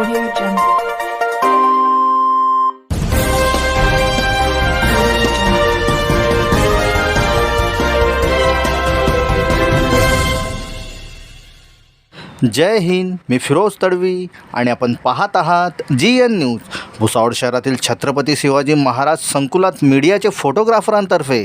Audio Jungle. जय हिंद मी फिरोज तडवी आणि आपण पाहत आहात जी एन न्यूज भुसावळ शहरातील छत्रपती शिवाजी महाराज संकुलात मीडियाचे फोटोग्राफरांतर्फे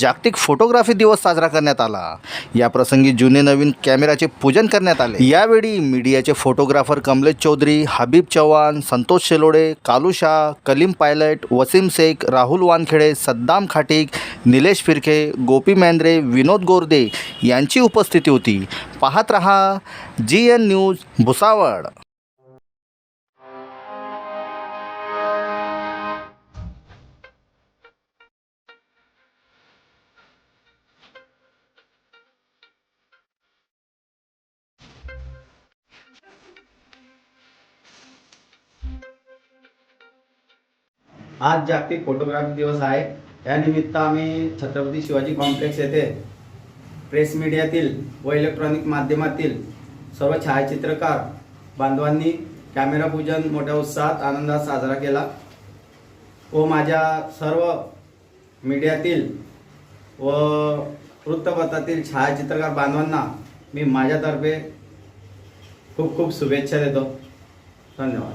जागतिक फोटोग्राफी दिवस साजरा करण्यात आला. या प्रसंगी जुने नवीन कॅमेराचे पूजन करण्यात आले. यावेळी मीडियाचे फोटोग्राफर कमलेश चौधरी हबीब चव्हाण संतोष शेलोडे कालू शाह कलीम पायलट वसीम शेख राहुल वानखेडे सद्दाम खाटीक निलेश फिरके गोपी मेंद्रे विनोद गोरदे यांची उपस्थिती होती. पाहत रहा जी एन न्यूज भुसावळ. आज जागतिक फोटोग्राफी दिवस आहे. यानिमित्त आम्ही छत्रपती शिवाजी कॉम्प्लेक्स येथे प्रेस मीडियातील व इलेक्ट्रॉनिक माध्यमातील सर्व छायाचित्रकार बांधवांनी कॅमेरा पूजन मोठ्या उत्साहात आनंदात साजरा केला व माझ्या सर्व मीडियातील व वृत्तपत्रातील छायाचित्रकार बांधवांना मी माझ्यातर्फे खूप खूप शुभेच्छा देतो. धन्यवाद.